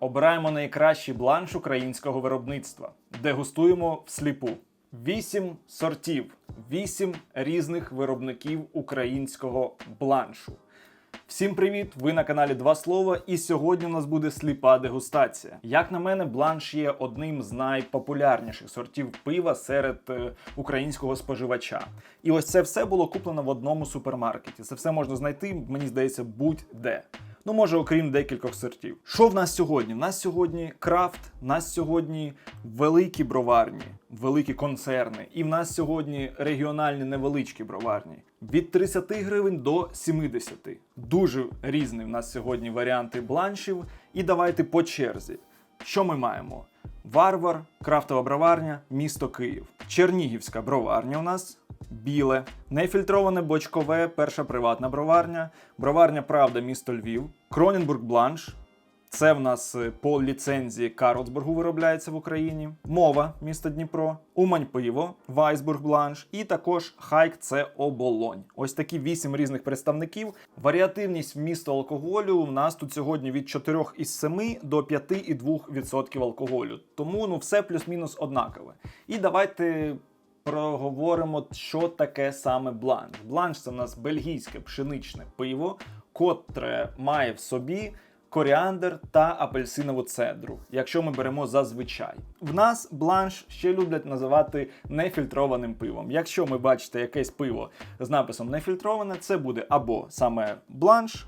Обираємо найкращий бланш українського виробництва. Дегустуємо всліпу. Вісім сортів, вісім різних виробників українського бланшу. Всім привіт! Ви на каналі Два Слова, і сьогодні у нас буде сліпа дегустація. Як на мене, бланш є одним з найпопулярніших сортів пива серед е, українського споживача. І ось це все було куплено в одному супермаркеті. Це все можна знайти, мені здається, будь-де. Ну, може, окрім декількох сортів. Що в нас сьогодні? В нас сьогодні крафт, в нас сьогодні великі броварні, великі концерни, і в нас сьогодні регіональні невеличкі броварні. Від 30 гривень до 70. Дуже різні в нас сьогодні варіанти бланшів. І давайте по черзі. Що ми маємо? Варвар, крафтова броварня, місто Київ. Чернігівська броварня у нас. Біле, нефільтроване бочкове, перша приватна броварня, броварня Правда, місто Львів, Кроненбург Бланш. Це в нас е, по ліцензії Карлсбургу виробляється в Україні. Мова місто Дніпро, Умань пиво, Вайсбург Бланш і також Хайк це оболонь. Ось такі вісім різних представників. Варіативність вмісту алкоголю у нас тут сьогодні від 4,7 до 5,2% алкоголю. Тому ну все плюс-мінус однакове. І давайте проговоримо, що таке саме бланш. Бланш це в нас бельгійське пшеничне пиво, котре має в собі коріандр та апельсинову цедру, якщо ми беремо зазвичай. В нас бланш ще люблять називати нефільтрованим пивом. Якщо ми бачите якесь пиво з написом нефільтроване, це буде або саме бланш,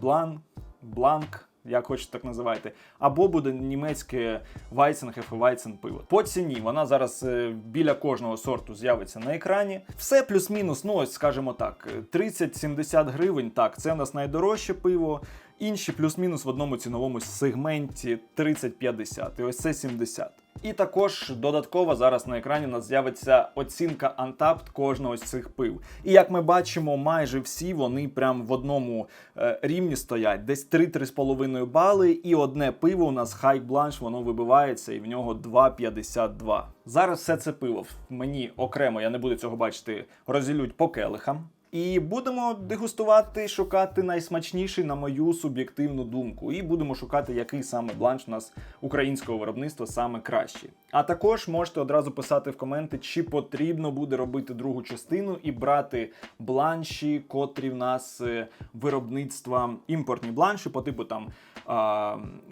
блан, бланк. Як хочете, так називайте, або буде німецьке Weizen пиво. По ціні вона зараз е, біля кожного сорту з'явиться на екрані. Все плюс-мінус, ну ось скажімо так, 30-70 гривень. Так, це у нас найдорожче пиво. Інші плюс-мінус в одному ціновому сегменті 30-50. І ось це 70. І також додатково зараз на екрані у нас з'явиться оцінка Untapped кожного з цих пив. І як ми бачимо, майже всі вони прям в одному е, рівні стоять. Десь 3-3,5 бали, і одне пиво у нас High Blanche, воно вибивається, і в нього 2,52. Зараз все це пиво мені окремо, я не буду цього бачити, розділють по келихам. І будемо дегустувати, шукати найсмачніший, на мою суб'єктивну думку. І будемо шукати, який саме бланш у нас українського виробництва саме кращий. А також можете одразу писати в коменти, чи потрібно буде робити другу частину і брати бланші, котрі в нас е, виробництва імпортні бланші, по типу там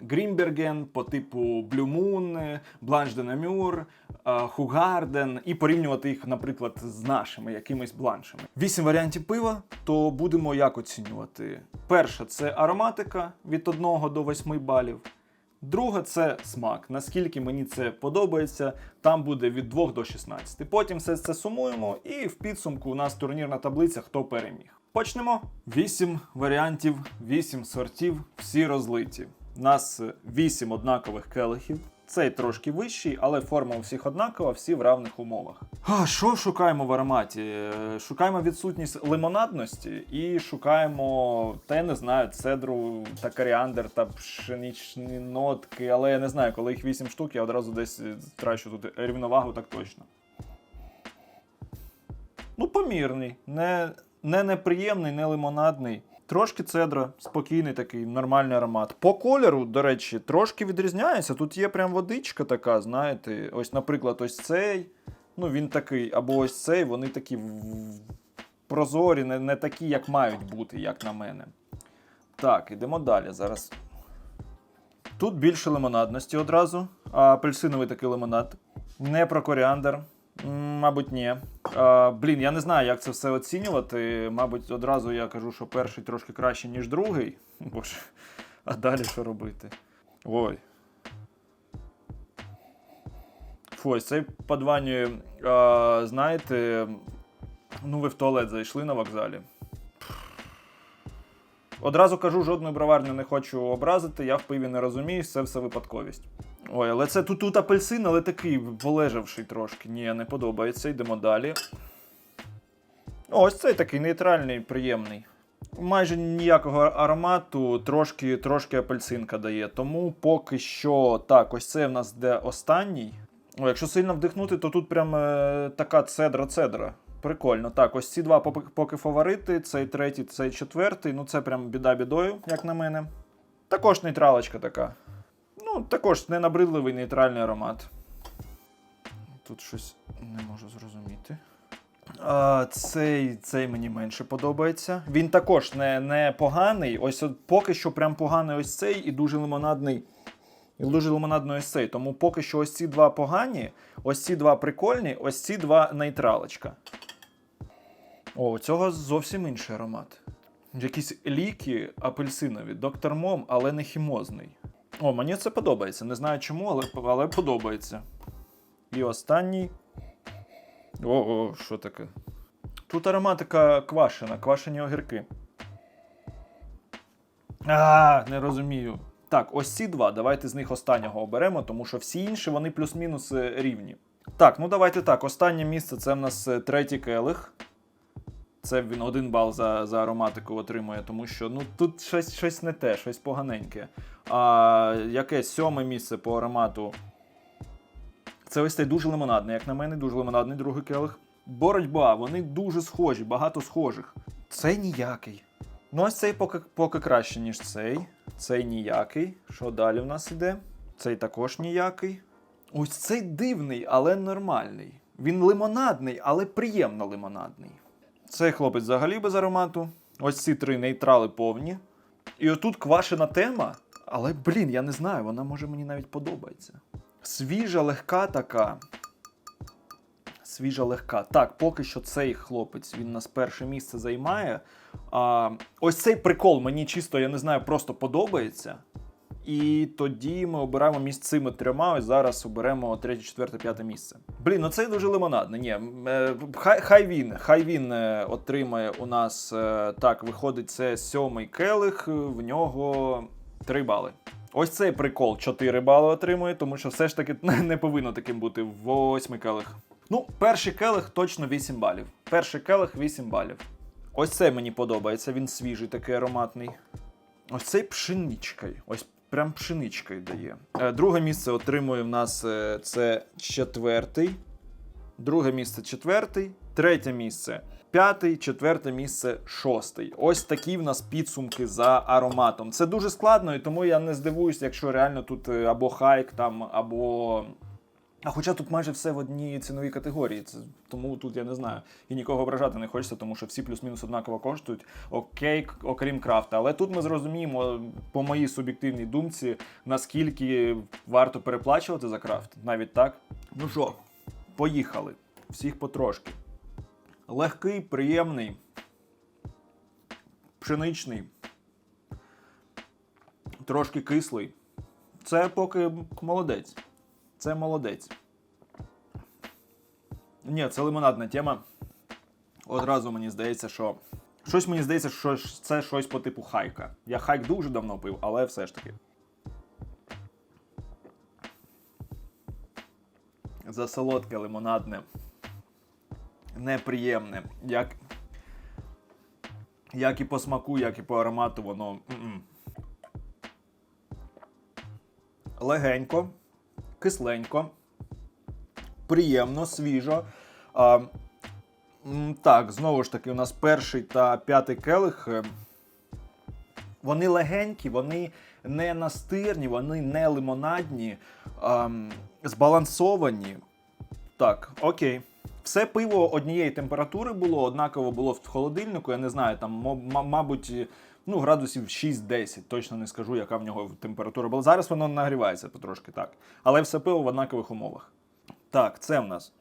Грінберген, по типу Moon, Бланш де Намюр, Хугарден, і порівнювати їх, наприклад, з нашими якимись бланшами. Вісім варіантів пива, то будемо як оцінювати. Перше це ароматика від 1 до 8 балів. Друге це смак. Наскільки мені це подобається, там буде від 2 до 16. Потім все це сумуємо, і в підсумку у нас турнірна таблиця, хто переміг. Почнемо. 8 варіантів, 8 сортів, всі розлиті. У нас 8 однакових келихів. Цей трошки вищий, але форма у всіх однакова, всі в равних умовах. А що шукаємо в ароматі? Е, Шукаємо відсутність лимонадності і шукаємо, та я не знаю, цедру та коріандр та пшеничні нотки, але я не знаю, коли їх 8 штук, я одразу десь втрачу тут рівновагу, так точно. Ну, помірний, не, не неприємний, не лимонадний. Трошки цедра, спокійний такий нормальний аромат. По кольору, до речі, трошки відрізняється. Тут є прям водичка така, знаєте. Ось, наприклад, ось цей. Ну, він такий, або ось цей, вони такі прозорі, не, не такі, як мають бути, як на мене. Так, ідемо далі. Зараз. Тут більше лимонадності одразу. А апельсиновий такий лимонад. Не про коріандр. Мабуть, ні. А, блін, я не знаю, як це все оцінювати. Мабуть, одразу я кажу, що перший трошки краще, ніж другий. Боже, а далі що робити? Ой. Фу, ось цей подванює, а, знаєте, ну ви в туалет зайшли на вокзалі. Одразу кажу, жодної броварню не хочу образити, я в пиві не розуміюсь, це все випадковість. Ой, але це тут, тут апельсин, але такий полежавший трошки. Ні, не подобається. Йдемо далі. Ось цей такий нейтральний, приємний. Майже ніякого аромату, трошки, трошки апельсинка дає. Тому поки що так, ось це в нас де останній. О, якщо сильно вдихнути, то тут прям е, така цедра-цедра. Прикольно. Так, ось ці два поки, фаворити, цей третій, цей четвертий. Ну це прям біда бідою, як на мене. Також нейтралочка така. Ну, також ненабридливий нейтральний аромат. Тут щось не можу зрозуміти. А, цей, цей мені менше подобається. Він також не, не поганий. Ось поки що прям поганий ось цей і дуже лимонадний. І дуже лимонадний ось цей. Тому поки що ось ці два погані, ось ці два прикольні, ось ці два нейтралочка. О, у цього зовсім інший аромат. Якісь ліки апельсинові, доктор Мом, але не хімозний. О, мені це подобається. Не знаю чому, але, але подобається. І останній. О, о, що таке? Тут ароматика квашена, квашені огірки. А, не розумію. Так, ось ці два. Давайте з них останнього оберемо, тому що всі інші вони плюс-мінус е, рівні. Так, ну давайте так. Останнє місце це в нас е, третій келих. Це він один бал за, за ароматику отримує, тому що ну тут щось, щось не те, щось поганеньке. А якесь сьоме місце по аромату. Це ось цей дуже лимонадний, як на мене, дуже лимонадний другий келих. Боротьба, вони дуже схожі, багато схожих. Цей ніякий. Ну, ось цей поки, поки краще, ніж цей. Цей ніякий. Що далі в нас іде? Цей також ніякий. Ось цей дивний, але нормальний. Він лимонадний, але приємно лимонадний. Цей хлопець взагалі без аромату. Ось ці три нейтрали повні. І отут квашена тема, але, блін, я не знаю, вона може мені навіть подобається. Свіжа, легка така. Свіжа, легка. Так, поки що цей хлопець він нас перше місце займає. А, ось цей прикол мені чисто, я не знаю, просто подобається. І тоді ми обираємо між цими трьома. Ось зараз оберемо третє, четверте, п'яте місце. Блін, ну це дуже лимонадне. Ні, е, хай, хай він, хай він е, отримає у нас е, так, виходить, це сьомий келих, в нього 3 бали. Ось цей прикол 4 бали отримує, тому що все ж таки не повинно таким бути восьмий келих. Ну, перший келих точно 8 балів. Перший келих 8 балів. Ось це мені подобається, він свіжий, такий ароматний. Ось цей пшеничкою. Ось прям пшеничкою дає. Е, Друге місце отримує в нас е, це четвертий. Друге місце четвертий. Третє місце п'ятий, четверте місце шостий. Ось такі в нас підсумки за ароматом. Це дуже складно, і тому я не здивуюсь, якщо реально тут е, або хайк там, або. А хоча тут майже все в одній ціновій категорії, це, тому тут я не знаю. І нікого ображати не хочеться, тому що всі плюс-мінус однаково коштують. Окей, окрім крафта. Але тут ми зрозуміємо, по моїй суб'єктивній думці, наскільки варто переплачувати за крафт. Навіть так. Ну що, поїхали. Всіх потрошки. Легкий, приємний, пшеничний, трошки кислий. Це поки молодець. Це молодець. Ні, це лимонадна тема. Одразу мені здається, що. Щось мені здається, що це щось по типу хайка. Я хайк дуже давно пив, але все ж таки. Засолодке лимонадне. Неприємне. Як, як і по смаку, як і по аромату, воно. м-м. Легенько, кисленько, приємно, свіжо. А, так, знову ж таки, у нас перший та п'ятий келих. е, Вони легенькі, вони не настирні, вони не лимонадні, а, збалансовані. Так, окей. Все пиво однієї температури було, однаково було в холодильнику. Я не знаю, там, мабуть, ну, градусів 6-10, точно не скажу, яка в нього температура була. Зараз воно нагрівається потрошки так. Але все пиво в однакових умовах. Так, це в нас.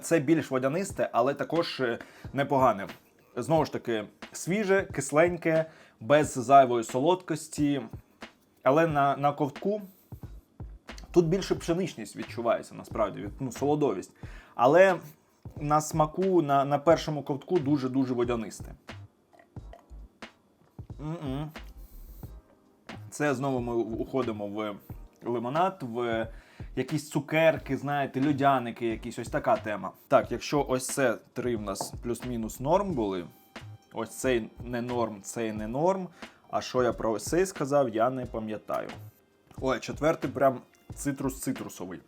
Це більш водянисте, але також е, непогане. Знову ж таки, свіже, кисленьке, без зайвої солодкості. Але на, на ковтку тут більше пшеничність відчувається, насправді, ну, солодовість. Але на смаку, на, на першому ковтку дуже-дуже водянисте. Це знову ми уходимо в лимонад, в якісь цукерки, знаєте, льодяники, якісь ось така тема. Так, якщо ось це три в нас плюс-мінус норм були, ось цей не норм, цей не норм. А що я про ось цей сказав, я не пам'ятаю. Ой, четвертий прям цитрус цитрусовий.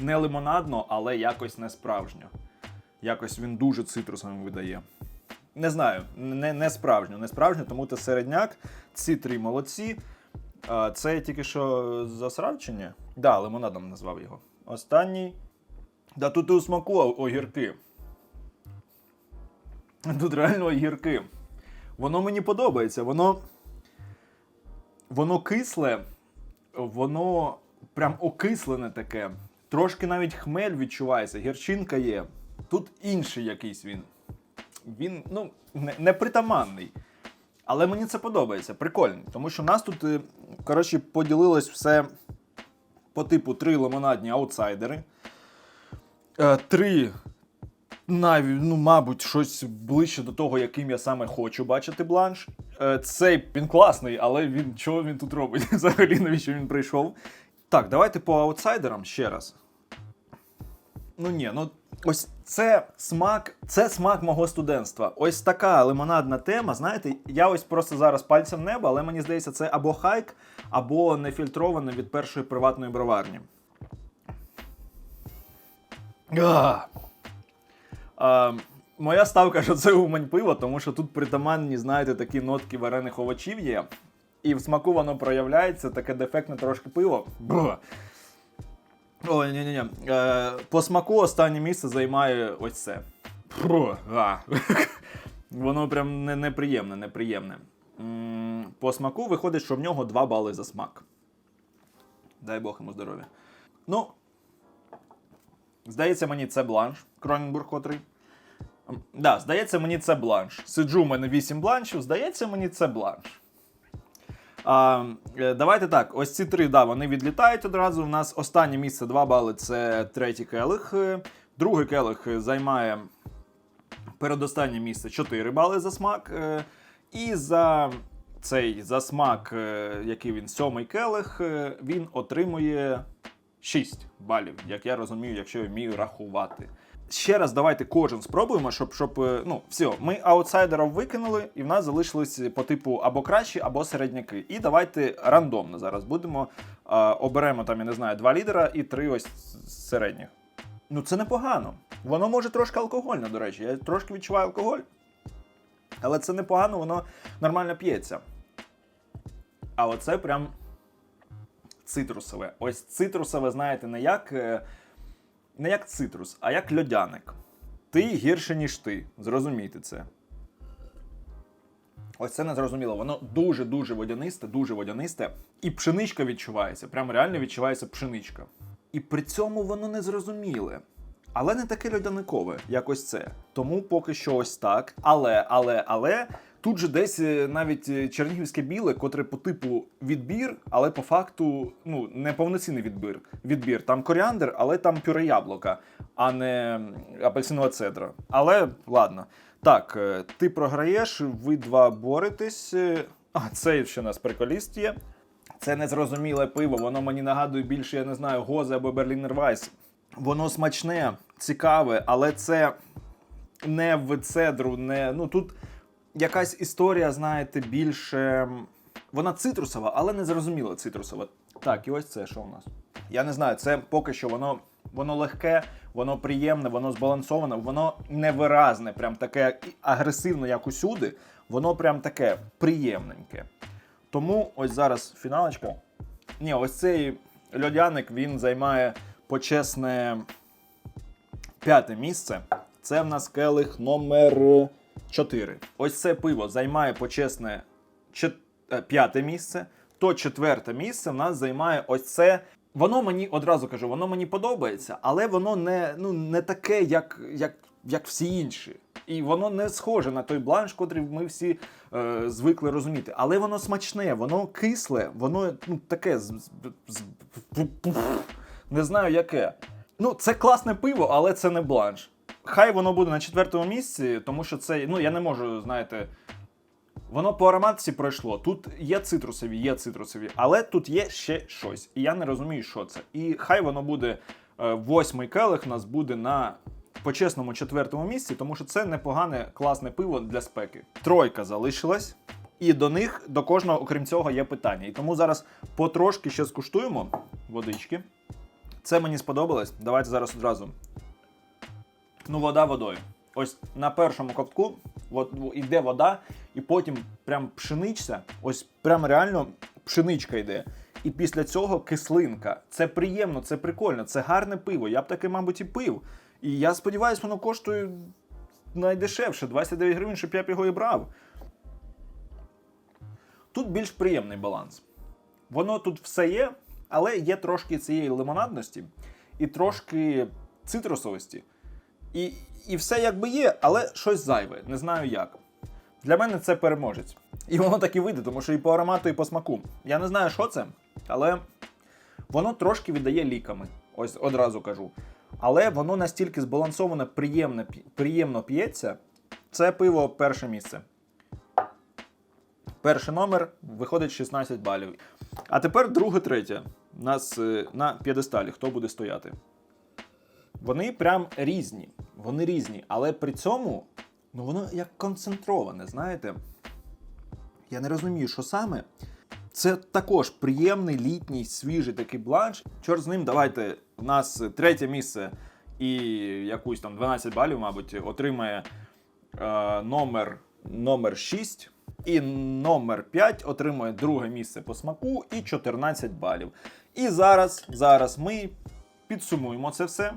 Не лимонадно, але якось не справжньо. Якось він дуже цитрусовим видає. Не знаю, не, не справжньо, не справжньо, тому це середняк. Ці три молодці. Це тільки що засрав чи? Да, лимонадом назвав його. Останній. Да тут і у смаку огірки. Тут реально огірки. Воно мені подобається. Воно. Воно кисле, воно прям окислене таке. Трошки навіть хмель відчувається, гірчинка є. Тут інший якийсь він. Він, ну, не, непритаманний. Але мені це подобається. Прикольно. Тому що в нас тут, е, коротше, поділилось все по типу три лимонадні аутсайдери. Е, Три, навіть, ну, мабуть, щось ближче до того, яким я саме хочу бачити бланш. Е, Цей він класний, але він чого він тут робить? Взагалі, навіщо він прийшов? Так, давайте по аутсайдерам ще раз. Ну ні, ну ось це смак, це смак мого студентства. Ось така лимонадна тема. Знаєте, я ось просто зараз пальцем небо, але мені здається, це або хайк, або нефільтроване від першої приватної броварні. А. Моя ставка, що це умань пиво, тому що тут притаманні, знаєте, такі нотки варених овочів є. І в смаку воно проявляється, таке дефектне трошки пиво. Бро. Ой, ні, ні, ні. Е, по смаку останнє місце займає ось це. Фу, а. Воно прям не, неприємне, неприємне. М, По смаку виходить, що в нього 2 бали за смак. Дай Бог йому здоров'я. Ну, здається, мені це бланш. Кроненбург котрий. Да, здається, мені це бланш. Сиджу, у мене 8 бланшів, здається, мені це бланш. А, е, давайте так, ось ці три, да, вони відлітають одразу. У нас останнє місце 2 бали це третій келих. Е, Другий келих займає передостаннє місце 4 бали за смак. Е, І за цей за смак, який він сьомий келих, він отримує 6 балів, як я розумію, якщо я вмію рахувати. Ще раз давайте кожен спробуємо, щоб, щоб е, ну, все, ми аутсайдерів викинули, і в нас залишились по типу або кращі, або середняки. І давайте рандомно зараз будемо. Е, оберемо там, я не знаю, два лідера і три ось середніх. Ну це непогано. Воно може трошки алкогольне, до речі. Я трошки відчуваю алкоголь. Але це непогано, воно нормально п'ється. А оце прям цитрусове. Ось цитрусове, знаєте, не як, е, не як цитрус, а як льодяник. Ти гірше, ніж ти. Зрозумійте це. Ось це не зрозуміло. Воно дуже-дуже водянисте, дуже водянисте. І пшеничка відчувається. Прям реально відчувається пшеничка. І при цьому воно не зрозуміле. Але не таке льодяникове, як ось це. Тому поки що ось так. Але, але, але. Тут же десь е, навіть е, чернігівське біле, котре по типу відбір, але по факту ну, не повноцінний відбір. відбір. Там коріандр, але там пюре яблука, а не апельсинова цедра. Але ладно. Так, е, ти програєш, ви два боретесь. А, цей ще нас приколіст є. Це незрозуміле пиво, воно мені нагадує більше, я не знаю, Гозе або Берлінер Вайс. Воно смачне, цікаве, але це не в цедру, не. Ну тут якась історія, знаєте, більше. Вона цитрусова, але не зрозуміло цитрусова. Так, і ось це що у нас. Я не знаю, це поки що воно, воно легке, воно приємне, воно збалансоване, воно невиразне, прям таке і агресивне, як усюди. Воно прям таке приємненьке. Тому ось зараз фіналочка. Ні, ось цей льодяник він займає почесне п'яте місце. Це в нас келих номер 4. Ось це пиво займає почесне е, п'яте місце. То четверте місце в нас займає ось це. Воно мені одразу кажу, воно мені подобається, але воно не, ну, не таке, як, як, як всі інші. І воно не схоже на той бланш, котрий ми всі е, звикли розуміти. Але воно смачне, воно кисле, воно ну, таке. не знаю яке. Ну, це класне пиво, але це не бланш. Хай воно буде на четвертому місці, тому що це, ну я не можу, знаєте. Воно по ароматці пройшло. Тут є цитрусові, є цитрусові, але тут є ще щось. І я не розумію, що це. І хай воно буде е, восьмий келих, нас буде на почесному четвертому місці, тому що це непогане, класне пиво для спеки. Тройка залишилась. І до них, до кожного, окрім цього, є питання. І тому зараз потрошки ще скуштуємо водички. Це мені сподобалось. Давайте зараз одразу. Ну, вода водою. Ось на першому ковтку от, йде вода, і потім прям пшеничця, ось прям реально пшеничка йде. І після цього кислинка. Це приємно, це прикольно, це гарне пиво. Я б таке, мабуть, і пив. І я сподіваюся, воно коштує найдешевше 29 гривень, щоб я б його і брав. Тут більш приємний баланс. Воно тут все є, але є трошки цієї лимонадності і трошки цитрусовості. І, і все якби є, але щось зайве, не знаю як. Для мене це переможець. І воно так і вийде, тому що і по аромату, і по смаку. Я не знаю, що це, але воно трошки віддає ліками. Ось одразу кажу. Але воно настільки збалансоване, приємне, приємно п'ється. Це пиво перше місце. Перший номер виходить 16 балів. А тепер друге, третє. Нас е, на п'єдесталі. Хто буде стояти? Вони прям різні. Вони різні, але при цьому ну воно як концентроване, знаєте? Я не розумію, що саме. Це також приємний літній свіжий такий бланш. Чорт з ним, давайте. У нас третє місце і якусь там 12 балів, мабуть, отримає е, номер, номер 6. І номер 5 отримує друге місце по смаку і 14 балів. І зараз, зараз ми підсумуємо це все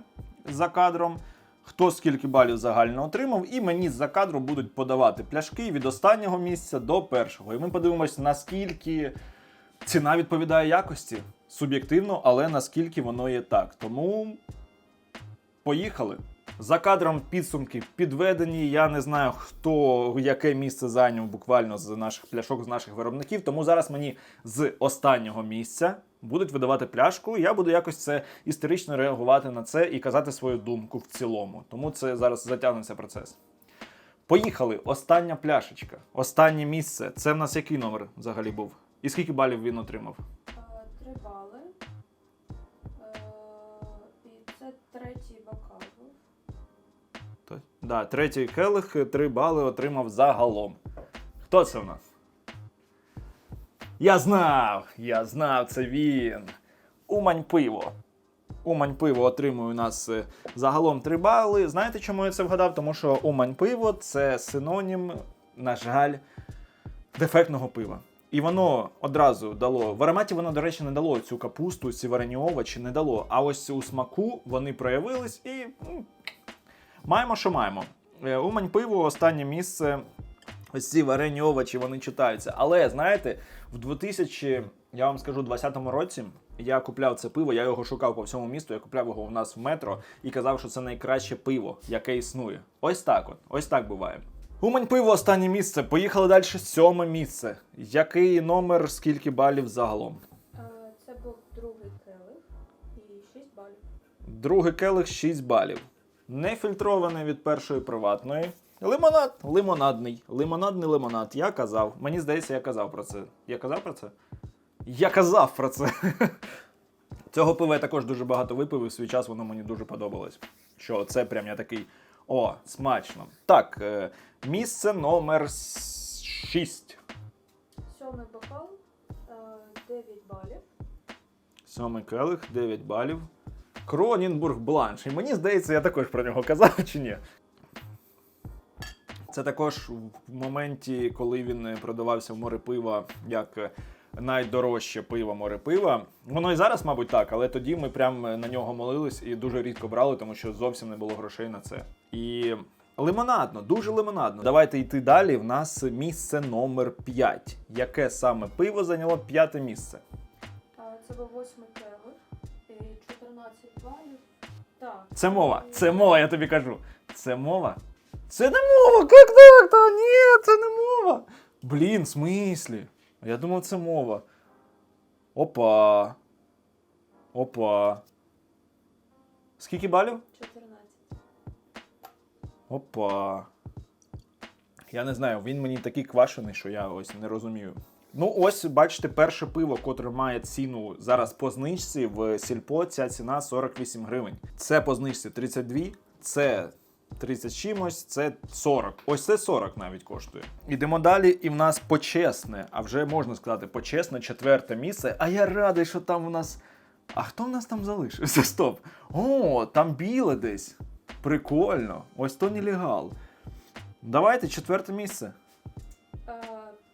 за кадром. Хто скільки балів загально отримав, і мені за кадру будуть подавати пляшки від останнього місця до першого. І ми подивимося, наскільки ціна відповідає якості. Суб'єктивно, але наскільки воно є так. Тому поїхали. За кадром підсумки підведені. Я не знаю, хто яке місце зайняв буквально з наших пляшок, з наших виробників. Тому зараз мені з останнього місця будуть видавати пляшку. Я буду якось це історично реагувати на це і казати свою думку в цілому. Тому це зараз затягнеться процес. Поїхали. Остання пляшечка. Останнє місце. Це в нас який номер взагалі був? І скільки балів він отримав? Е, Три бали. Е, І це третій бокал був. Да, третій келих, три бали отримав загалом. Хто це в нас? Я знав! Я знав, це він. Умань пиво. Умань пиво отримує у нас е, загалом 3 бали. Знаєте, чому я це вгадав? Тому що Умань пиво це синонім, на жаль, дефектного пива. І воно одразу дало. В ароматі воно, до речі, не дало цю капусту, ці варені овочі, не дало. А ось у смаку вони проявились і Маємо, що маємо. Е, Умань пиво, останнє місце. Ось ці варені овочі вони читаються. Але знаєте, в 2000, я вам скажу, 20-му році я купляв це пиво, я його шукав по всьому місту, я купляв його у нас в метро і казав, що це найкраще пиво, яке існує. Ось так от, ось так буває. Умань пиво, останнє місце. Поїхали далі, сьоме місце. Який номер, скільки балів загалом? Е, Це був другий келих і 6 балів. Другий келих 6 балів. Нефільтрований від першої приватної. Лимонад, лимонадний. Лимонадний лимонад. Я казав. Мені здається, я казав про це. Я казав про це? Я казав про це. Цього пива я також дуже багато випив, і в свій час воно мені дуже подобалось. Що це прям я такий. О, смачно. Так, е, місце номер 6. Сьомий бокал, 9 балів. Сьомий келих, 9 балів. Кронінбург Бланш. І мені здається, я також про нього казав чи ні. Це також в моменті, коли він е, продавався в море пива як е, найдорожче пиво море пива. Воно і зараз, мабуть, так, але тоді ми прям е, на нього молились і дуже рідко брали, тому що зовсім не було грошей на це. І лимонадно, дуже лимонадно. Давайте йти далі. В нас місце номер 5. Яке саме пиво зайняло п'яте місце? Це був восьмий і 14 балів. Так. Це мова. Це мова, я тобі кажу. Це мова. Це не мова! Як так? Та ні, це не мова. Блін, в смислі? Я думав, це мова. Опа. Опа. Скільки балів? 14. Опа. Я не знаю, він мені такий квашений, що я ось не розумію. Ну, ось, бачите, перше пиво, котре має ціну зараз по знижці в сільпо, ця ціна 48 гривень. Це по знижці 32, це 30 чимось, це 40. Ось це 40 навіть коштує. Ідемо далі, і в нас почесне, а вже можна сказати, почесне четверте місце. А я радий, що там у нас. А хто в нас там залишився? Стоп. О, там біле десь. Прикольно. Ось то нелегал. Давайте четверте місце. Е,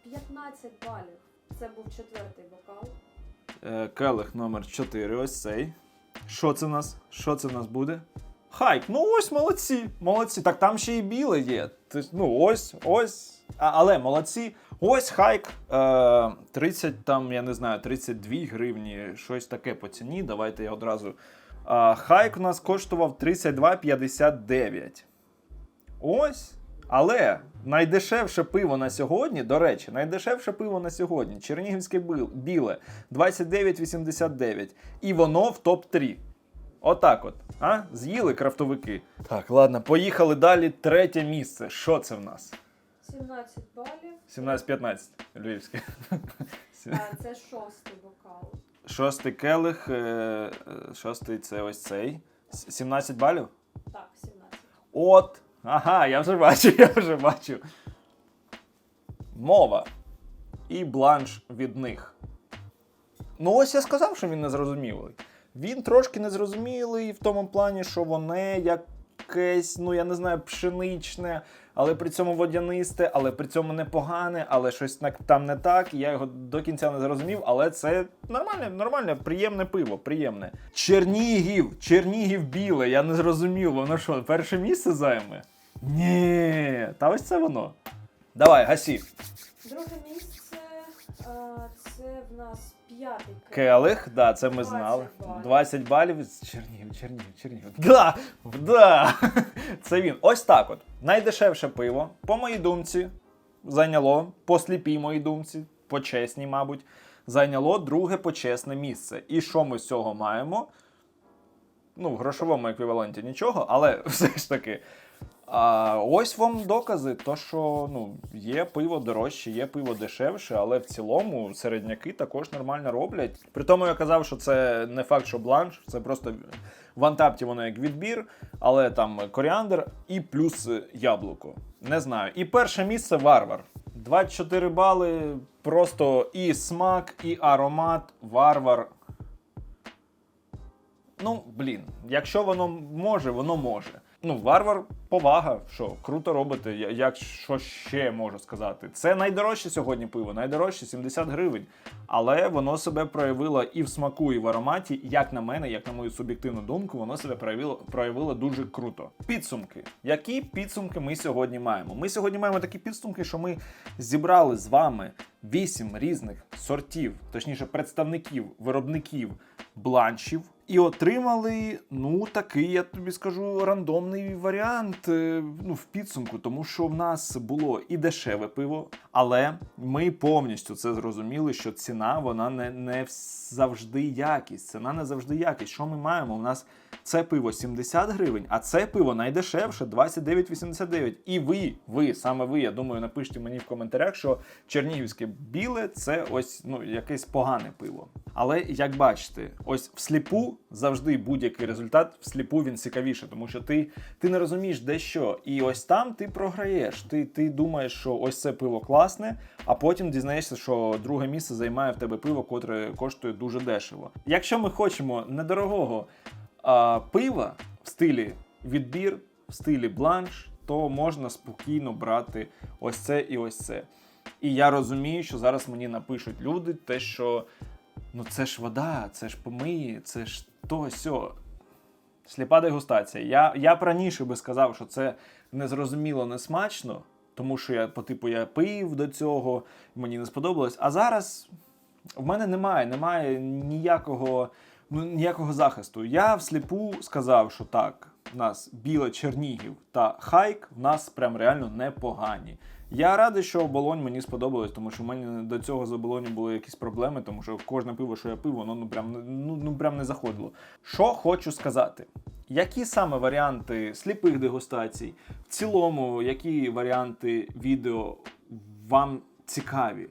15 балів. це був четвертий бокал. Е, келих номер 4, ось цей. Що це в нас? Що це в нас буде? Хайк, ну ось молодці, молодці. Так там ще і біле є. Ну ось, ось. А, але молодці. Ось хайк. Е, 30, там, я не знаю, 32 гривні, щось таке по ціні. Давайте я одразу. А, хайк у нас коштував 32,59. Ось. Але найдешевше пиво на сьогодні, до речі, найдешевше пиво на сьогодні Чернігівське біле 29,89. І воно в топ-3. Отак от. А? З'їли крафтовики. Так, ладно, поїхали далі. Третє місце. Що це в нас? 17 балів. 17-15. Львівське. А, це шостий бокал. Шостий келих. е, е, Шостий це ось цей. С- 17 балів? Так, 17. От. Ага, я вже бачу, я вже бачу. Мова. І бланш від них. Ну, ось я сказав, що він незрозумілий. Він трошки незрозумілий в тому плані, що воно якесь, ну я не знаю, пшеничне, але при цьому водянисте, але при цьому непогане, але щось там не так. Я його до кінця не зрозумів, але це нормальне, нормальне, приємне пиво, приємне. Чернігів, Чернігів біле, я не зрозумів, воно що, перше місце займе? Ні, та ось це воно. Давай, гасі. Друге місце. Це в нас п'ятий Келих, да, це ми 20 знали. балів. 20 балів з Чернігів, Чернігів, Чернігів. Да, да. Це він. Ось так от. Найдешевше пиво, по моїй думці, зайняло, по сліпій моїй думці, по чесній, мабуть, зайняло друге почесне місце. І що ми з цього маємо? Ну, в грошовому еквіваленті нічого, але все ж таки. А ось вам докази, то що ну, є пиво дорожче, є пиво дешевше, але в цілому середняки також нормально роблять. При тому я казав, що це не факт, що бланш, це просто в антапті воно як відбір, але там коріандр і плюс яблуко. Не знаю. І перше місце варвар. 24 бали, просто і смак, і аромат, варвар. Ну, блін, якщо воно може, воно може. Ну, варвар, повага, що круто робите. Як що ще можу сказати? Це найдорожче сьогодні пиво, найдорожче 70 гривень. Але воно себе проявило і в смаку, і в ароматі. Як на мене, як на мою суб'єктивну думку, воно себе проявило, проявило дуже круто. Підсумки. Які підсумки ми сьогодні маємо? Ми сьогодні маємо такі підсумки, що ми зібрали з вами 8 різних сортів, точніше, представників, виробників бланшів. І отримали, ну, такий, я тобі скажу, рандомний варіант е, ну, в підсумку, тому що в нас було і дешеве пиво, але ми повністю це зрозуміли, що ціна вона не, не завжди якість. Ціна не завжди якість. Що ми маємо? У нас це пиво 70 гривень, а це пиво найдешевше 29,89. І ви, ви, саме ви, я думаю, напишіть мені в коментарях, що чернігівське біле це ось ну, якесь погане пиво. Але як бачите, ось всліпу завжди будь-який результат всліпу він цікавіше, тому що ти, ти не розумієш де що. І ось там ти програєш. Ти, ти думаєш, що ось це пиво класне, а потім дізнаєшся, що друге місце займає в тебе пиво, котре коштує дуже дешево. Якщо ми хочемо недорогого а, пива в стилі відбір, в стилі бланш, то можна спокійно брати ось це і ось це. І я розумію, що зараз мені напишуть люди те, що ну це ж вода, це ж помиї, це ж то сьо. Сліпа дегустація. Я, я б раніше би сказав, що це незрозуміло несмачно, тому що я по типу я пив до цього, мені не сподобалось. А зараз в мене немає, немає ніякого, ну, ніякого захисту. Я всліпу сказав, що так, в нас біле Чернігів та хайк в нас прям реально непогані. Я радий, що оболонь мені сподобалось, тому що в мене до цього з оболоню були якісь проблеми, тому що кожне пиво, що я пив, воно ну прям ну, ну прям не заходило. Що хочу сказати? Які саме варіанти сліпих дегустацій, в цілому, які варіанти відео вам цікаві?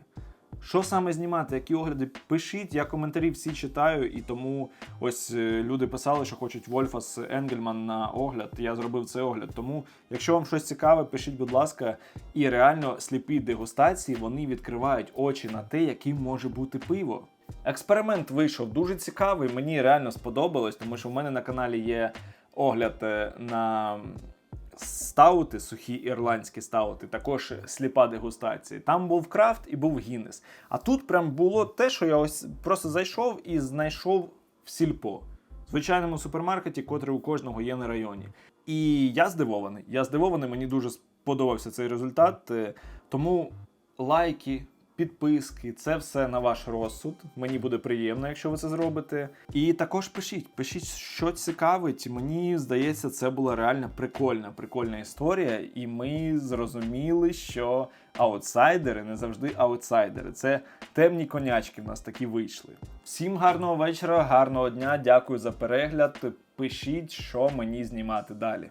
Що саме знімати, які огляди? Пишіть, я коментарі всі читаю, і тому ось е, люди писали, що хочуть Вольфас Енгельман на огляд. Я зробив цей огляд. Тому, якщо вам щось цікаве, пишіть, будь ласка, і реально сліпі дегустації вони відкривають очі на те, яким може бути пиво. Експеримент вийшов дуже цікавий. Мені реально сподобалось, тому що в мене на каналі є огляд е, на стаути, сухі ірландські стаути, також сліпа дегустація. Там був крафт і був Гіннес. А тут прям було те, що я ось просто зайшов і знайшов в сільпо. В звичайному супермаркеті, котрий у кожного є на районі. І я здивований. Я здивований, мені дуже сподобався цей результат. Е, Тому лайки, підписки, це все на ваш розсуд. Мені буде приємно, якщо ви це зробите. І також пишіть, пишіть, що цікавить. Мені здається, це була реально прикольна, прикольна історія, і ми зрозуміли, що аутсайдери не завжди аутсайдери. Це темні конячки в нас такі вийшли. Всім гарного вечора, гарного дня. Дякую за перегляд. Пишіть, що мені знімати далі.